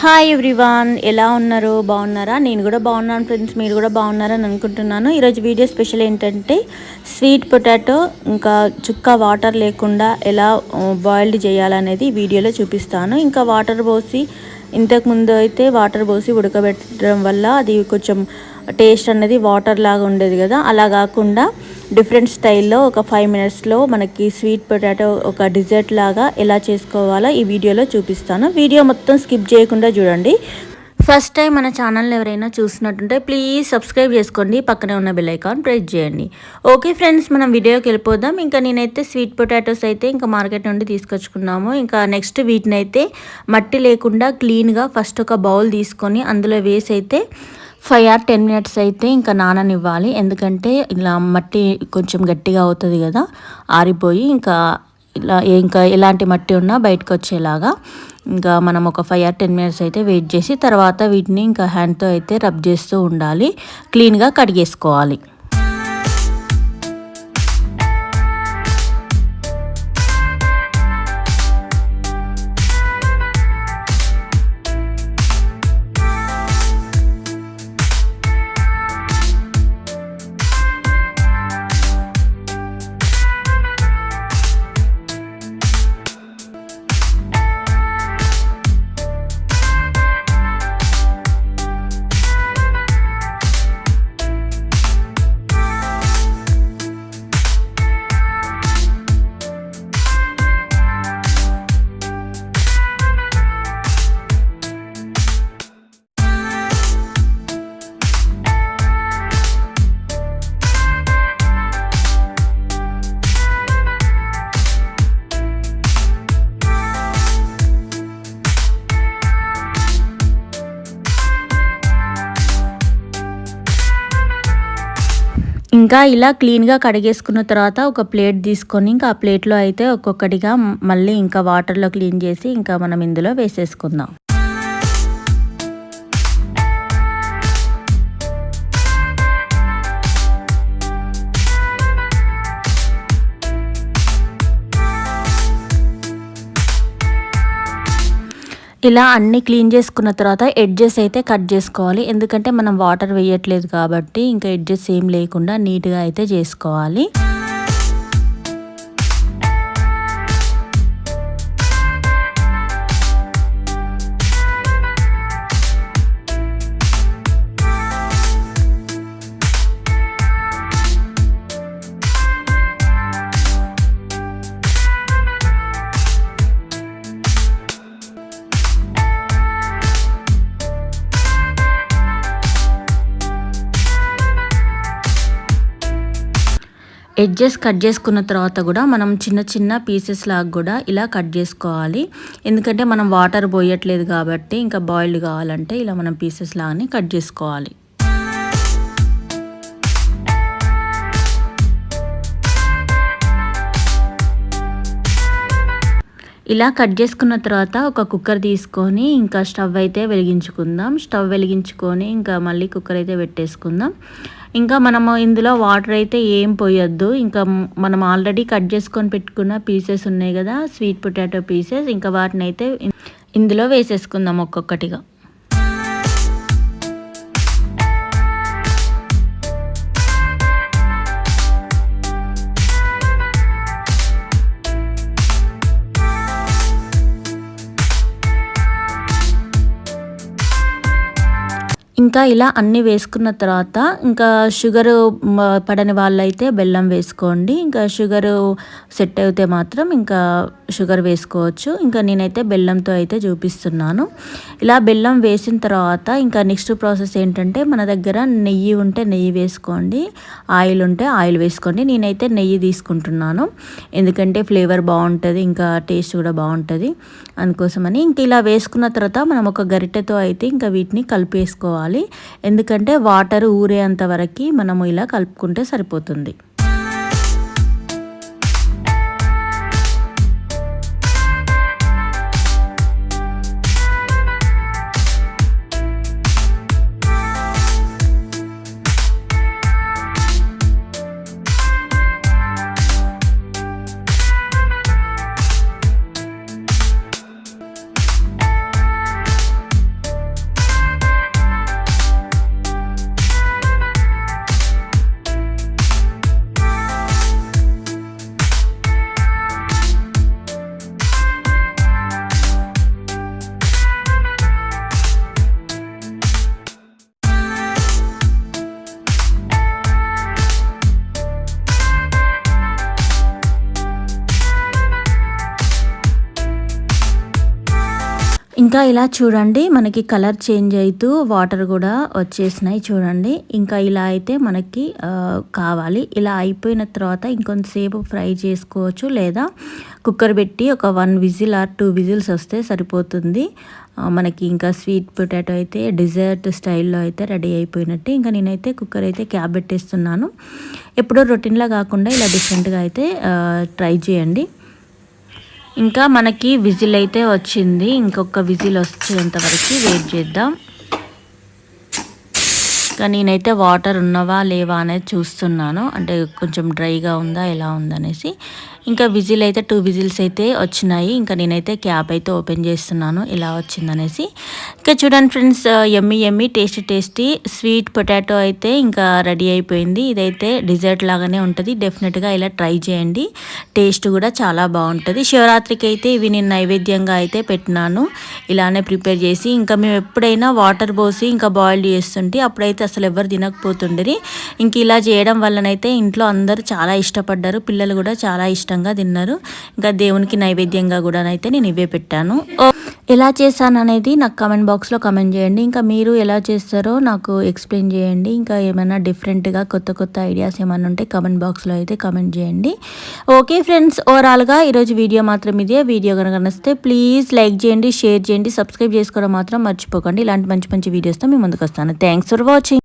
Hi everyone ఎలా ఉన్నారు బాగున్నారా? నేను కూడా బాగున్నాను ఫ్రెండ్స్ మీరు కూడా బాగున్నారని అనుకుంటున్నాను. ఈరోజు వీడియో స్పెషల్ ఏంటంటే స్వీట్ పొటాటో ఇంకా చుక్క వాటర్ లేకుండా ఎలా బాయిల్డ్ చేయాలనేది వీడియోలో చూపిస్తాను. ఇంకా వాటర్ పోసి ఇంతకుముందు అయితే వాటర్ పోసి ఉడకబెట్టడం వల్ల అది కొంచెం టేస్ట్ అనేది వాటర్ లాగా ఉండేది కదా. అలా కాకుండా డిఫరెంట్ స్టైల్లో ఒక ఫైవ్ మినిట్స్లో మనకి స్వీట్ పొటాటో ఒక డిజర్ట్ లాగా ఎలా చేసుకోవాలో ఈ వీడియోలో చూపిస్తాను. వీడియో మొత్తం స్కిప్ చేయకుండా చూడండి. ఫస్ట్ టైం మన ఛానల్ని ఎవరైనా చూసినట్టుంటే ప్లీజ్ సబ్స్క్రైబ్ చేసుకోండి. పక్కనే ఉన్న బెల్ ఐకాన్ ప్రెస్ చేయండి. ఓకే ఫ్రెండ్స్ మనం వీడియోకి వెళ్ళిపోదాం. ఇంకా నేనైతే స్వీట్ పొటాటోస్ అయితే ఇంకా మార్కెట్ నుండి తీసుకొచ్చుకున్నాము. ఇంకా నెక్స్ట్ వీటిని అయితే మట్టి లేకుండా క్లీన్గా ఫస్ట్ ఒక బౌల్ తీసుకొని అందులో వేసి అయితే ఫైవ్ ఆర్ టెన్ మినిట్స్ అయితే ఇంకా నాననివ్వాలి. ఎందుకంటే ఇలా మట్టి కొంచెం గట్టిగా అవుతుంది కదా ఆరిపోయి ఇంకా ఇలా ఇంకా ఎలాంటి మట్టి ఉన్నా బయటకు వచ్చేలాగా ఇంకా మనం ఒక ఫైవ్ ఆర్ టెన్ మినిట్స్ అయితే వెయిట్ చేసి తర్వాత వీటిని ఇంకా హ్యాండ్తో అయితే రబ్ చేస్తూ ఉండాలి. క్లీన్గా కడిగేసుకోవాలి. ఇంకా ఇలా క్లీన్గా కడిగేసుకున్న తర్వాత ఒక ప్లేట్ తీసుకొని ఇంకా ఆ ప్లేట్లో అయితే ఒక్కొక్కటిగా మళ్ళీ ఇంకా వాటర్లో క్లీన్ చేసి ఇంకా మనం ఇందులో వేసేసుకుందాం. ఇలా అన్ని క్లీన్ చేసుకున్న తర్వాత ఎడ్జెస్ అయితే కట్ చేసుకోవాలి. ఎందుకంటే మనం వాటర్ వేయట్లేదు కాబట్టి ఇంకా ఎడ్జెస్ ఏం లేకుండా నీట్గా అయితే చేసుకోవాలి. ఎడ్జెస్ కట్ చేసుకున్న తర్వాత కూడా మనం చిన్న చిన్న పీసెస్ లాగా కూడా ఇలా కట్ చేసుకోవాలి. ఎందుకంటే మనం వాటర్ పోయట్లేదు కాబట్టి ఇంకా బాయిల్డ్ కావాలంటే ఇలా మనం పీసెస్ లాగానే కట్ చేసుకోవాలి. ఇలా కట్ చేసుకున్న తర్వాత ఒక కుక్కర్ తీసుకొని ఇంకా స్టవ్ అయితే వెలిగించుకుందాం. స్టవ్ వెలిగించుకొని ఇంకా మళ్ళీ కుక్కర్ అయితే పెట్టేసుకుందాం. ఇంకా మనము ఇందులో వాటర్ అయితే ఏం పోయొద్దు. ఇంకా మనం ఆల్రెడీ కట్ చేసుకొని పెట్టుకున్న పీసెస్ ఉన్నాయి కదా స్వీట్ పొటాటో పీసెస్ ఇంకా వాటిని అయితే ఇందులో వేసేసుకుందాం ఒక్కొక్కటిగా. ఇంకా ఇలా అన్నీ వేసుకున్న తర్వాత ఇంకా షుగర్ పడని వాళ్ళైతే బెల్లం వేసుకోండి. ఇంకా షుగర్ సెట్ అయితే మాత్రం ఇంకా షుగర్ వేసుకోవచ్చు. ఇంకా నేనైతే బెల్లంతో అయితే చూపిస్తున్నాను. ఇలా బెల్లం వేసిన తర్వాత ఇంకా నెక్స్ట్ ప్రాసెస్ ఏంటంటే మన దగ్గర నెయ్యి ఉంటే నెయ్యి వేసుకోండి. ఆయిల్ ఉంటే ఆయిల్ వేసుకోండి. నేనైతే నెయ్యి తీసుకుంటున్నాను. ఎందుకంటే ఫ్లేవర్ బాగుంటుంది ఇంకా టేస్ట్ కూడా బాగుంటుంది. అందుకోసమని ఇంక ఇలా వేసుకున్న తర్వాత మనం ఒక గరిటెతో అయితే ఇంకా వీటిని కలిపేసుకోవాలి. ఎందుకంటే వాటర్ ఊరేంత వరకు మనము ఇలా కలుపుకుంటే సరిపోతుంది. ఇంకా ఇలా చూడండి మనకి కలర్ చేంజ్ అవుతూ వాటర్ కూడా వచ్చేసినాయి చూడండి. ఇంకా ఇలా అయితే మనకి కావాలి. ఇలా అయిపోయిన తర్వాత ఇంకొంతసేపు ఫ్రై చేసుకోవచ్చు లేదా కుక్కర్ పెట్టి ఒక one whistle or two whistles వస్తే సరిపోతుంది. మనకి ఇంకా స్వీట్ పొటాటో అయితే డిజర్ట్ స్టైల్లో అయితే రెడీ అయిపోయినట్టు. ఇంకా నేనైతే కుక్కర్ అయితే క్యాబ్ పెట్టేస్తున్నాను. ఎప్పుడో రొటీన్లా కాకుండా ఇలా డిఫరెంట్గా అయితే ట్రై చేయండి. ఇంకా మనకి విజిల్ అయితే వచ్చింది. ఇంకొక విజిల్ వచ్చేంత వరకు వెయిట్ చేద్దాం. ఇంకా నేనైతే వాటర్ ఉన్నవా లేవా అనేది చూస్తున్నాను. అంటే కొంచెం డ్రైగా ఉందా ఎలా ఉందనేసి. ఇంకా విజిల్ అయితే టూ విజిల్స్ అయితే వచ్చినాయి. ఇంకా నేనైతే క్యాప్ అయితే ఓపెన్ చేస్తున్నాను. ఇలా వచ్చిందనేసి. ఇంకా చూడండి friends yummy yummy tasty tasty sweet potato అయితే ఇంకా రెడీ అయిపోయింది. ఇదైతే డిజర్ట్ లాగానే ఉంటుంది. డెఫినెట్గా ఇలా ట్రై చేయండి. టేస్ట్ కూడా చాలా బాగుంటుంది. శివరాత్రికి అయితే ఇవి నేను నైవేద్యంగా అయితే పెట్టినాను. ఇలానే ప్రిపేర్ చేసి ఇంకా మేము ఎప్పుడైనా వాటర్ పోసి ఇంకా బాయిల్ చేస్తుంటే అప్పుడైతే అసలు ఎవరు తినకపోతుండేది. ఇంక ఇలా చేయడం వల్లనైతే ఇంట్లో అందరూ చాలా ఇష్టపడ్డారు. పిల్లలు కూడా చాలా ఇష్టం ఇష్టంగా తిన్నారు. ఇంకా దేవునికి నైవేద్యంగా కూడా అయితే నేను ఇవే పెట్టాను. ఎలా చేశాను అనేది నాకు కమెంట్ బాక్స్లో కమెంట్ చేయండి. ఇంకా మీరు ఎలా చేస్తారో నాకు ఎక్స్ప్లెయిన్ చేయండి. ఇంకా ఏమైనా డిఫరెంట్గా కొత్త కొత్త ఐడియాస్ ఏమైనా ఉంటే కమెంట్ బాక్స్లో అయితే కమెంట్ చేయండి. ఓకే ఫ్రెండ్స్ ఓవరాల్గా ఈరోజు వీడియో మాత్రం ఇదే. వీడియో కనుక నచ్చితే ప్లీజ్ లైక్ చేయండి షేర్ చేయండి సబ్స్క్రైబ్ చేసుకోవడం మాత్రం మర్చిపోకండి. ఇలాంటి మంచి మంచి వీడియోస్తో మీ ముందుకు వస్తాను. Thanks for watching